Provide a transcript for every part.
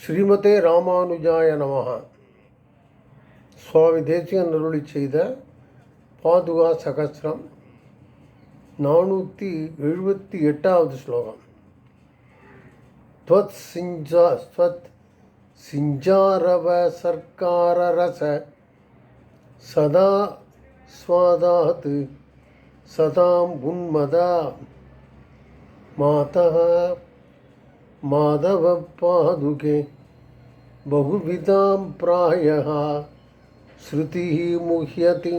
ஸ்ரீமதே ராமானுஜாய நமகா சுவாமி தேசிகன் அருளி செய்த பாதுகா சகசிரம் நானூற்றி எழுபத்தி எட்டாவது ஸ்லோகம். ஸ்வத் சிஞ்சா ஸ்வத் சிஞ்சாரவ சர்க்கார ரச சதா ஸ்வாதாத்து சதாம் உன்மதா மாதா मातः माधवपादुके बहुविधां प्रायः श्रुतिः मुह्यति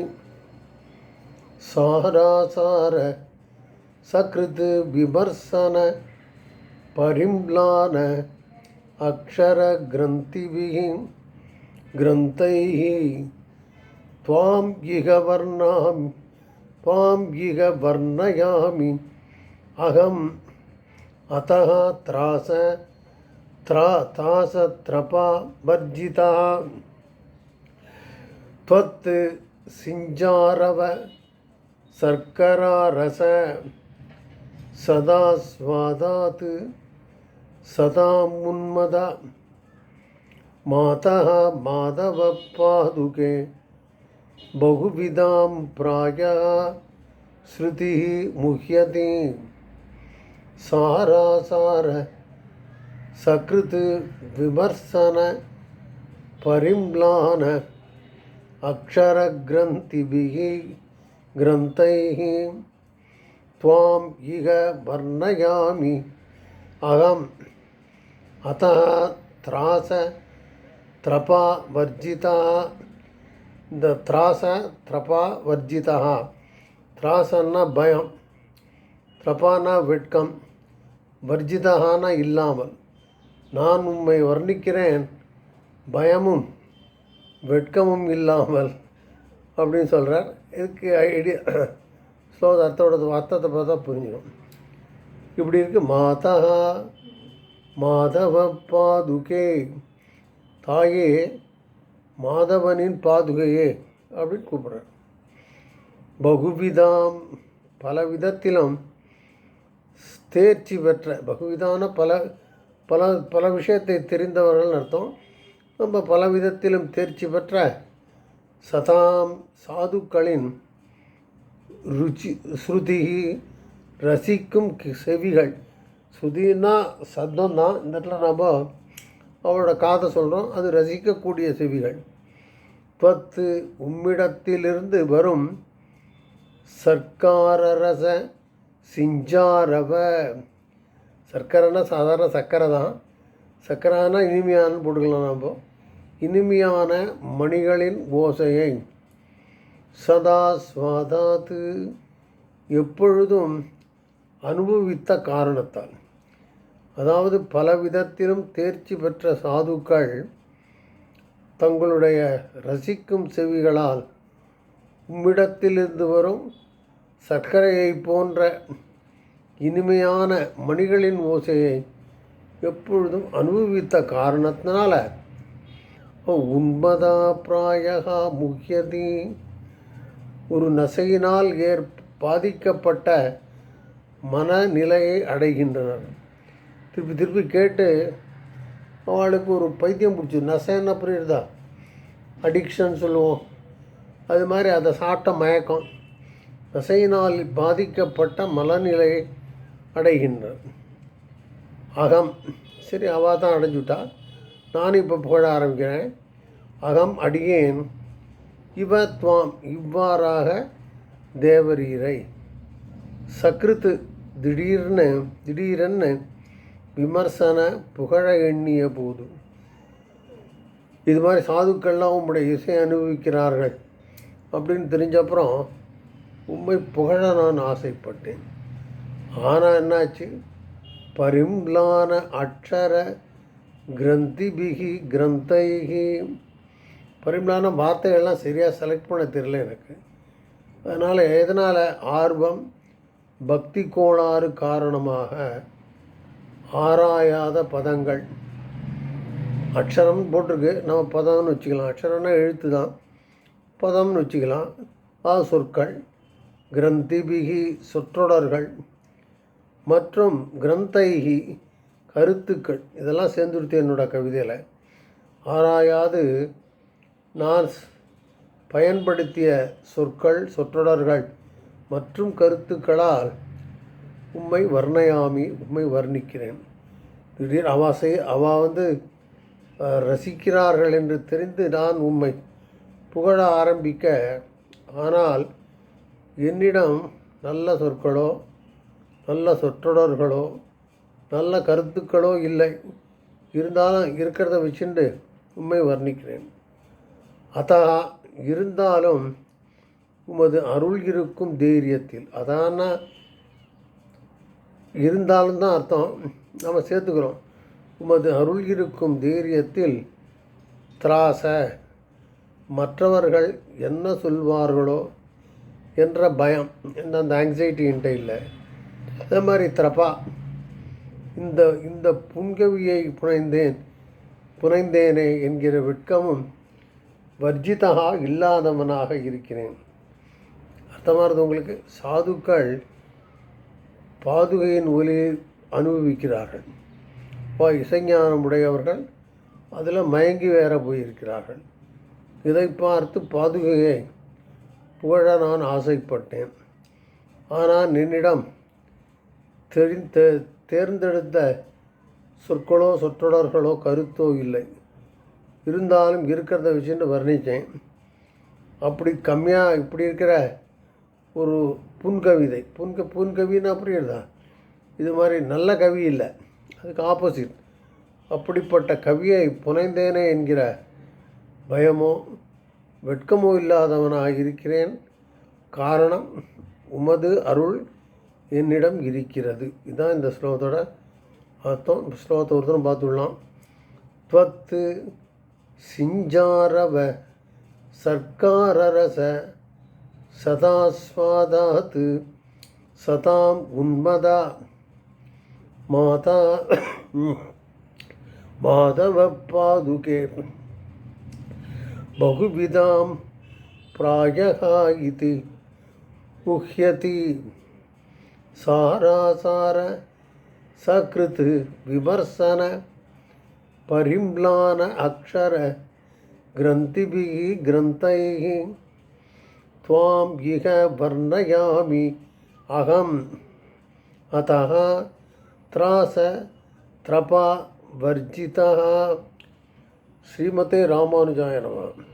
सारासार सकृत् विमर्शन परिम्लान अक्षरग्रन्थिभिः ग्रन्थैः त्वाम् इह वर्णामि त्वाम् इह वर्णयामि अहम् अतः त्रास, त्रा तासत्रपा वर्जितः। त्वत् सिञ्जारव शर्करारस सदा स्वादात् सदामुन्मद मातः माधवपादुके, बहुविधां प्रायः श्रुतिः मुह्यति। सारासार सकृत् विमर्शन परिम्लान अक्षरग्रन्थिभिः ग्रन्थैः त्वाम् इह वर्णयामि अहम् अतः त्रास त्रपा वर्जितः இந்த திராச த்ரபா வர்ஜிதா திராசன்னா பயம் த்ரபானா வெட்கம் வர்ஜிதகான இல்லாமல் நான் உம்மை வர்ணிக்கிறேன். பயமும் வெட்கமும் இல்லாமல் அப்படின்னு சொல்கிறார் இதுக்கு ஐடியா ஸ்லோக அர்த்தோட அர்த்தத்தை பார்த்தா புரிஞ்சிடும். இப்படி இருக்குது மாதா மாதவ பாதுகே தாயே மாதவனின் பாதுகையே அப்படின்னு கூப்பிட்றார். பகுவிதாம் பல விதத்திலும் தேர்ச்சி பெற்ற பகுவிதான பல பல பல விஷயத்தை தெரிந்தவர்கள் அர்த்தம். நம்ம பல விதத்திலும் தேர்ச்சி பெற்ற சதாம் சாதுக்களின் ருச்சி ஸ்ருதி ரசிக்கும் கி- செவிகள். ஸ்ருதினா சத்தம் தான் இந்த இடத்துல நம்ம அவளோட காதை சொல்கிறோம் அது ரசிக்கக்கூடிய செவிகள். பத்து உம்மிடத்திலிருந்து வரும் சர்க்காரரச சிஞ்சாரவ. சர்க்கரைனா சாதாரண சர்க்கரை தான். சர்க்கரைனா இனிமையானு போட்டுக்கலாம் நம்ம. இனிமையான மணிகளின் ஓசையை. சதா சுவாதாத்து. எப்பொழுதும் அனுபவித்த காரணத்தால். அதாவது பல விதத்திலும் தேர்ச்சி பெற்ற சாதுக்கள் தங்களுடைய ரசிக்கும் செவிகளால். உம்மிடத்திலிருந்து வரும் சர்க்கரையை போன்ற இனிமையான மணிகளின் ஓசையை எப்பொழுதும் அனுபவித்த காரணத்தினால உண்மதா பிராயகா முக்கியதி ஒரு நசையினால் ஏற் பாதிக்கப்பட்ட மனநிலையை அடைகின்றனர். திருப்பி திருப்பி கேட்டு அவளுக்கு ஒரு பைத்தியம் பிடிச்சி நசைன்னா புரியுறதா? அடிக்ஷன் சொல்லுவோம். அது மாதிரி அதை சாப்பிட்ட மயக்கம். தசையினால் பாதிக்கப்பட்ட மலநிலை அடைகின்றது அகம். சரி அவள் தான் அடைஞ்சுட்டா. நான் இப்போ புகழ ஆரம்பிக்கிறேன். அகம் அடியேன். இவ துவாம் இவ்வாறாக தேவரீரை. சக்ருத்து திடீர்னு திடீரென்னு விமர்சன புகழ எண்ணிய போது இது மாதிரி சாதுக்கள்லாம் உங்களுடைய இசை அனுபவிக்கிறார்கள் அப்படின்னு தெரிஞ்சப்புறம் உண்மை புகழ நான் ஆசைப்பட்டேன். ஆனால் என்னாச்சு? பரிம்லான அக்ஷர கிரந்திபிகி கிரந்தைகி. பரிம்லான வார்த்தைகள்லாம் சரியாக செலக்ட் பண்ண தெரியல எனக்கு. அதனால் எதனால் ஆர்வம்? பக்தி கோளாறு காரணமாக ஆராயாத பதங்கள். அக்ஷரம் போட்டிருக்கு. நம்ம பதம்னு வச்சுக்கலாம். அக்ஷரம்னா எழுத்து தான் பதம்னு வச்சுக்கலாம். ஆ சொற்கள். கிரந்திபிகி சொற்றொடர்கள் மற்றும் கிரந்தைகி கருத்துக்கள். இதெல்லாம் சேர்ந்துடுத்து என்னோட கவிதையில். ஆராயாது நான் பயன்படுத்திய சொற்கள் சொற்றொடர்கள் மற்றும் கருத்துக்களால் உம்மை வர்ணயாமி உண்மை வர்ணிக்கிறேன். திடீர் அவாசை அவா வந்து ரசிக்கிறார்கள் என்று தெரிந்து நான் உம்மை புகழ ஆரம்பிக்க ஆனால் என்னிடம் நல்ல சொற்களோ நல்ல சொற்றொடர்களோ நல்ல கருத்துக்களோ இல்லை. இருந்தாலும் இருக்கிறத வச்சுண்டு உண்மை வர்ணிக்கிறேன். அதா இருந்தாலும் உமது அருள் இருக்கும் தைரியத்தில் அதான இருந்தாலும் தான் அர்த்தம். நம்ம சேர்த்துக்கிறோம். உமது அருள் இருக்கும் தைரியத்தில் திராச மற்றவர்கள் என்ன சொல்வார்களோ என்ற பயம் இந்த அந்த ஆங்ஸைட்டி என்கிட்ட இல்லை. அதே மாதிரி திரப்பா இந்த இந்த புன்கவியை புனைந்தேன் புனைந்தேனே என்கிற வெட்கமும் வர்ஜிதகா இல்லாதவனாக இருக்கிறேன். அர்த்தமானது உங்களுக்கு? சாதுக்கள் பாதுகையின் ஒலியை அனுபவிக்கிறார்கள். இப்போ இசைஞானம் உடையவர்கள் அதில் மயங்கி வேற போயிருக்கிறார்கள். இதை பார்த்து பாதுகையை புகழ நான் ஆசைப்பட்டேன். ஆனால் என்னிடம் தெரிந்த தேர்ந்தெடுத்த சொற்களோ சொற்றொடர்களோ கருத்தோ இல்லை. இருந்தாலும் இருக்கிறத வச்சுட்டு வர்ணித்தேன். அப்படி கம்மியாக இப்படி இருக்கிற ஒரு புன்கவிதை. புன்க புன்கவின்னா புரியுறதா இது மாதிரி நல்ல கவி இல்லை. அதுக்கு ஆப்போசிட். அப்படிப்பட்ட கவியை புனைந்தேனே என்கிற பயமோ வெட்கமோ இல்லாதவனாக இருக்கிறேன். காரணம் உமது அருள் என்னிடம் இருக்கிறது. இதுதான் இந்த ஸ்லோகத்தோட அர்த்தம். ஸ்லோகத்தை ஒருத்தரும் பார்த்துடலாம். துவத்து சிஞ்சாரவ சர்க்காரரச சதாஸ்வாதாத்து சதாம் உன்மதா மாதா மாதவ பாதுகே. बहुविधां प्रायः इति उह्यति। सारासार सकृत् विमर्शन, परिम्लान अक्षर, ग्रन्थिभिः ग्रन्थैः त्वाम् इह वर्णयामि अहम्। अतः त्रास त्रपा वर्जितः। श्रीमते रामानुजाय नमः।